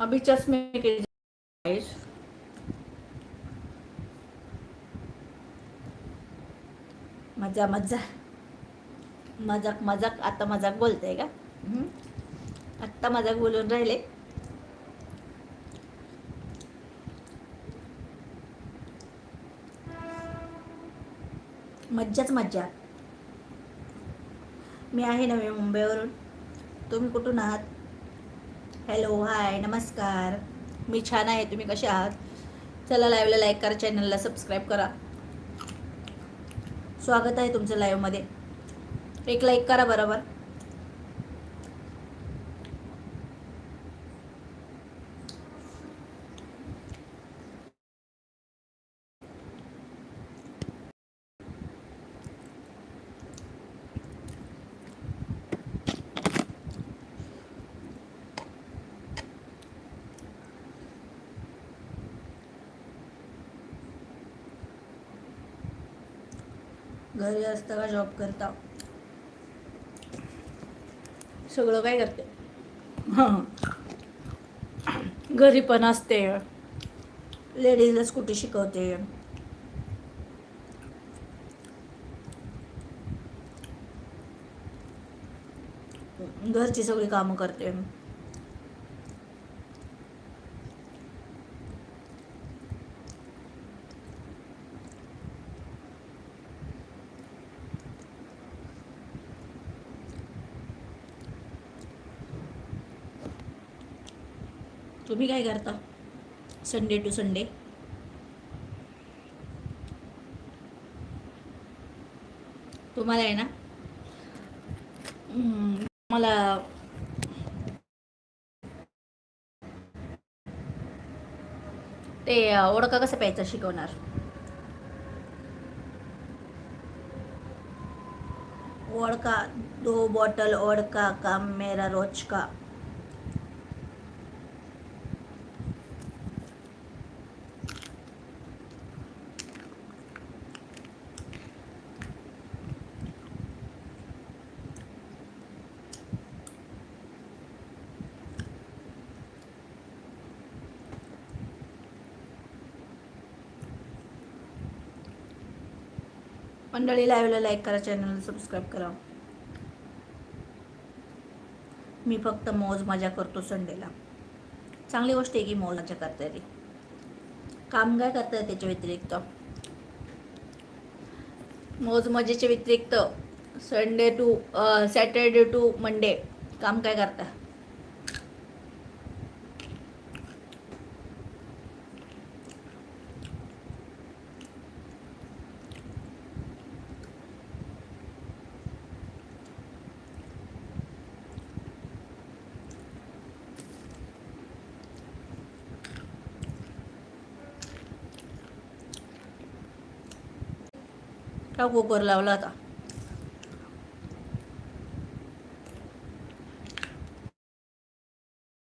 अभी चष्मे के मजा मजा. मजाक मजाक. आता मजाक बोलते का? आत्ता मजाक बोलून राहिले. मज्जाच मज्जा. मी आहे नवी मुंबईवरून. तुम्ही कुठून आहात? हॅलो हाय नमस्कार. मी छान आहे तुम्ही कसे आहात? चला लाईव्हला लाईक करा चॅनलला सबस्क्राईब करा. स्वागत आहे तुमचं लाईव्हमध्ये एक लाईक करा बरोबर. घरी असता का जॉब करता? सगळं काय करते? हं. घरी पण असते. लेडीजला स्कूटी शिकवते. घरची सगळी कामं करते. तुम्ही काय करता? संडे टू संडे तुम्हाला आहे ना मला ते ओळखा कसं प्यायचं शिकवणार? ओळखा दो बॉटल ओळखा काम मेरा रोज का मंडळी लाईव्हला लाईक करा चॅनलला सबस्क्राईब करा. मी फक्त मौज मजा करतो संडेला चांगली गोष्ट आहे की मौज मजा करता येते. काम काय करता येते त्याच्या व्यतिरिक्त? मौज मजेच्या व्यतिरिक्त Sunday to Saturday to Monday काम काय करता? का कुकर लावला होता.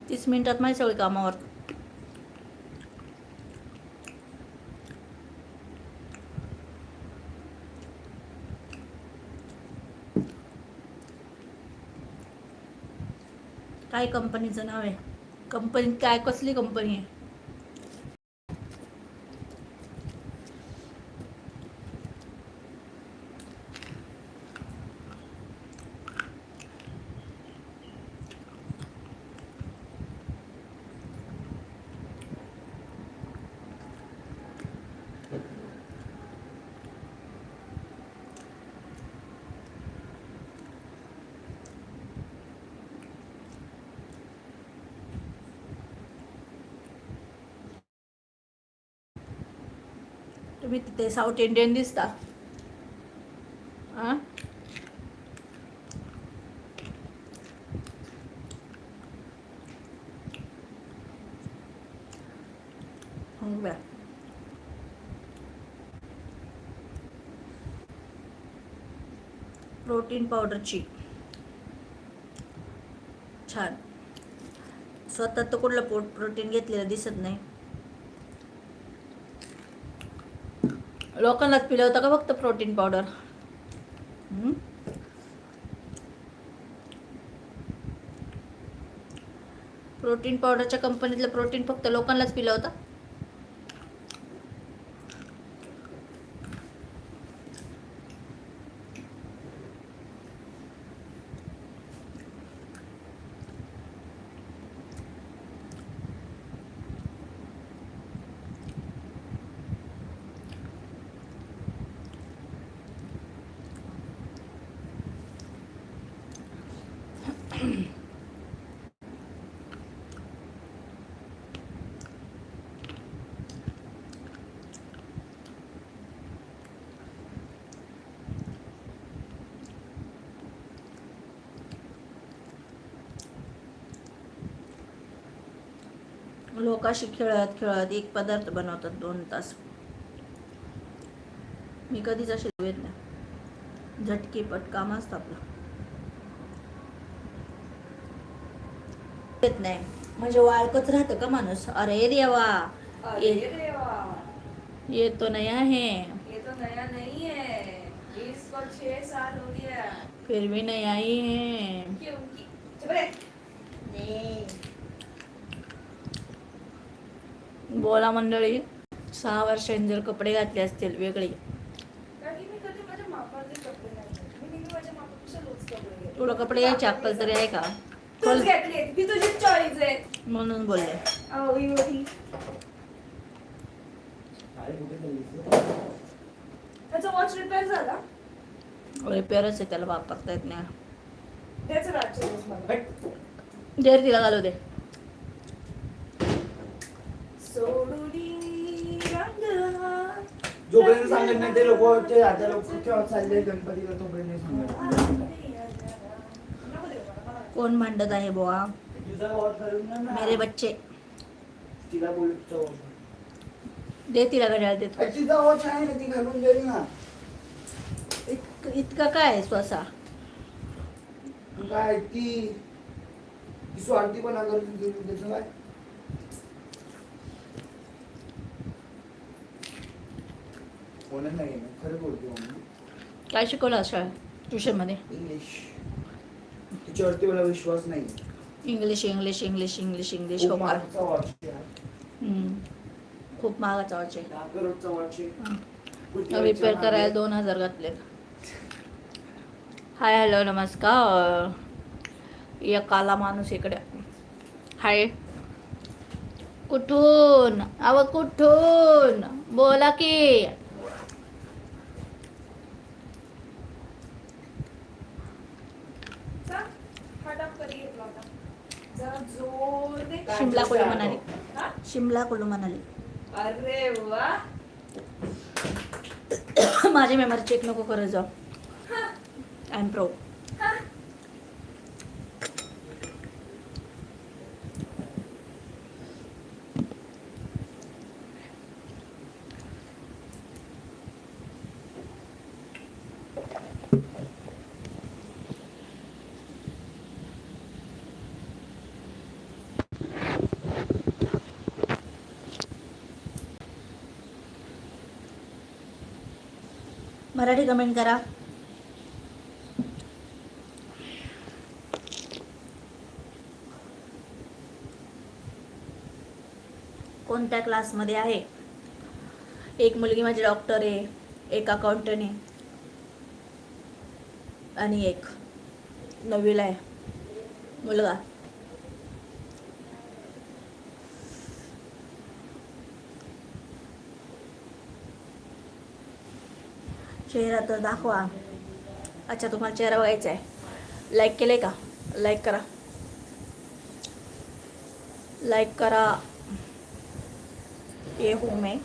तीस मिनिटात माझी सगळी कामावर काय कंपनीचं नाव आहे? कंपनी काय कसली कंपनी आहे? तुम्ही तिथे साऊथ इंडियन दिसता. हां? प्रोटीन पावडरची. छान. स्वतः तर कुठलं पो प्रोटीन घेतलेलं दिसत नाही. लोकांनाच पिलवता का फक्त प्रोटीन पावडर प्रोटीन पावडरच्या कंपनीतलं प्रोटीन फक्त लोकांनाच पिलं होतं लोक अशी खेळत खेळत एक पदार्थ बनवतात दोन तास. मी कधीच असे येत नाही. झटकी पट काम असतं आपलं. येत नाही. म्हणजे वाळकच राहतं का माणूस? अरे देवा. ये- नाही आहे. ये तो नया नहीं है इसको छह साल हो गया फिर भी नहीं आई है क्योंकि बोला मंडळी सहा वर्षांनी जर कपडे घातले असतील वेगळे. तुला कपडे यायची अक्कल तरी आहे का? तूच घेतली ती तुझी चॉईस आहे. म्हणून बोलले. अहो, एवढी. त्याचा वॉच रिपेअर झाला? रिपेअरच आहे त्याला वापरता येत नाही. देर तिला घालू दे. जोपर्यंत सांगत नाही ते लोक ते आता लोक केव्हा चालले गणपतीला तोपर्यंत सांगत. कोण भांडत आहे ना. मेरे बच्चे. तिला बोल तुझा वॉच दे तिला घड्याळ देतो तिचा वॉच आहे ना ती घालून जाईल ना. इत- इतका काय आहे स्वसा? काय ती स्वार्थी पण अगर त्याचं काय होणार नाही ना खरं बोलतो मम्मी. काय शिकवलं अशा ट्युशनमध्ये? इंग्लिश तिच्यावरती मला विश्वास नाही. English English English English English खूप हो. खूप महागाचा वाच आहे. रिपेअर करायला? दोन हजार घातले हाय हॅलो नमस्कार. या काला माणूस इकडे. हाय कुठून? अव कुठून? बोला की जा, फटाक कधी घेतला होता जरा जोर दे शिमला कुलू मनाली? शिमला कुलू मनाली. अरे वा. माझी मेमरी चेक नको करत जाऊ. I am pro Marathi comment करा. कोणत्या क्लासमध्ये आहे? एक मुलगी माझी डॉक्टर आहे एक अकाउंटंट आहे आणि एक नववीला आहे मुलगा. चेहरा तर दाखवा. अच्छा तुम्हाला चेहरा बघायचा आहे लाईक केले का? लाईक करा. लाईक करा. ये होम आहे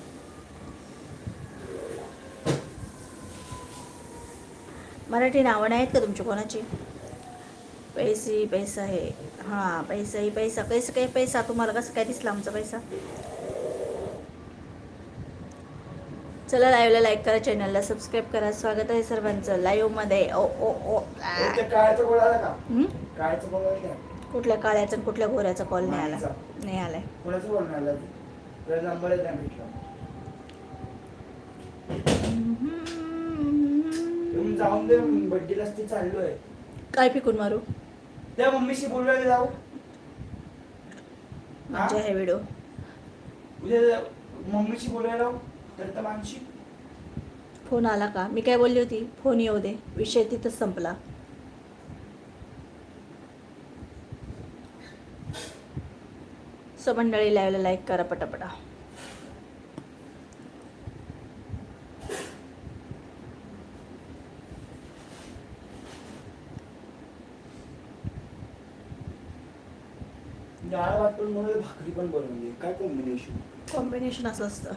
मराठी नावं नाही आहेत का तुमची कोणाची? पैसे पैसा आहे हां पैसा ही पैसा. कैसं काही पैसा? तुम्हाला कसं काय दिसला आमचा पैसा? चला लाईव्हला लाईक करा चॅनलला सबस्क्राईब करा. स्वागत आहे सर्वांचं लाईव्हमध्ये ओ ओ ओ. हं? का? कुठल्या काळ्याचा आणि कुठल्या गोऱ्याचा कॉल नाही आला. नाही आलाय. जाऊन दे बड्डेलाच ते चाललोय. काय पिकून मारू? त्या मम्मीशी बोलवायला जाऊ? म्हणजे हे? व्हिडिओ उद्या मम्मीशी बोलायला लाव, फोन आला का? मी काय बोलली होती? फोन येऊ दे. विषय तिथंच संपला. सो मंडळी लाईव्हला लाईक करा पटापटा. डाळ पण बनवली, भाकरी पण बनवली. काय कॉम्बिनेशन कॉम्बिनेशन असं असतं.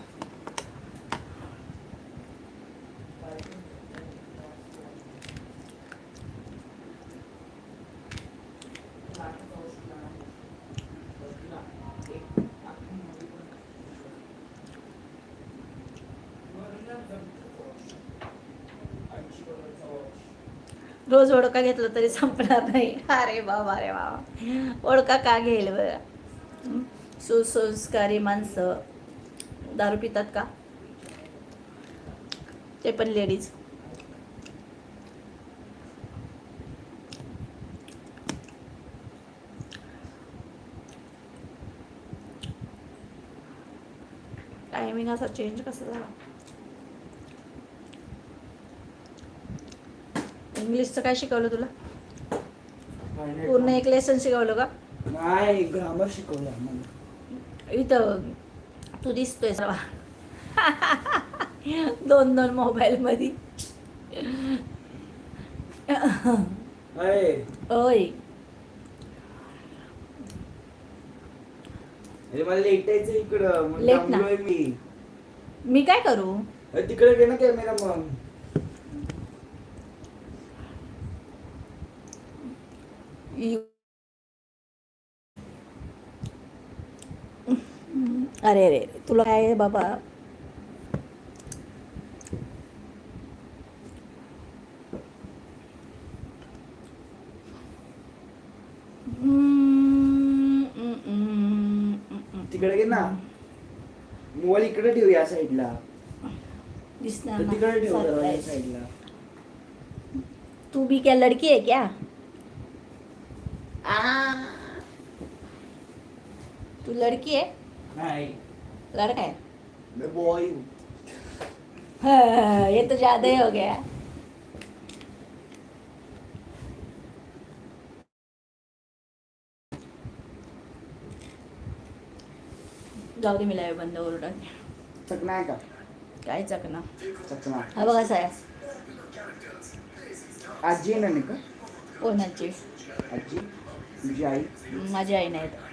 रोज ओळखा घेतलं तरी संपणार नाही. अरे बाबा अरे बाबा. ओळखा का घेईल बरं? सुसंस्कारी माणसं. दारू पितात का? ते पण लेडीज. टायमिंग असा चेंज कसा झाला? इंग्लिशचं काय शिकवलं तुला? पूर्ण एक लेसन शिकवलं का? नाही ग्रामर शिकवलं आम्हाला. इथं तू दिसतोय सर्व. दोन दोन मोबाईल मध्ये ओय. मला लेटायचं इकडं. लेट ना. मी. मी काय करू? तिकडे घे ना कॅमेरा मग. अरे अरे तुला काय आहे बाबा. तिकडे घे ना मोबाईल इकडे ठेव या साईडला दिसणार. तिकडे ठेव. साईडला तू भी क्या लड़की है क्या तू लड़की है नाही. लड़का है मैं बॉय हाँ, ये तो ज्यादा ही हो गया. जाऊ दे मी लाईव्ह बंद टाक चकना आहे का? काय चकना? चकना. हा बघा साया. आजी आहे ना नाही का? कोणाची आजी? तुझी आई? माझी आई नाही. येत.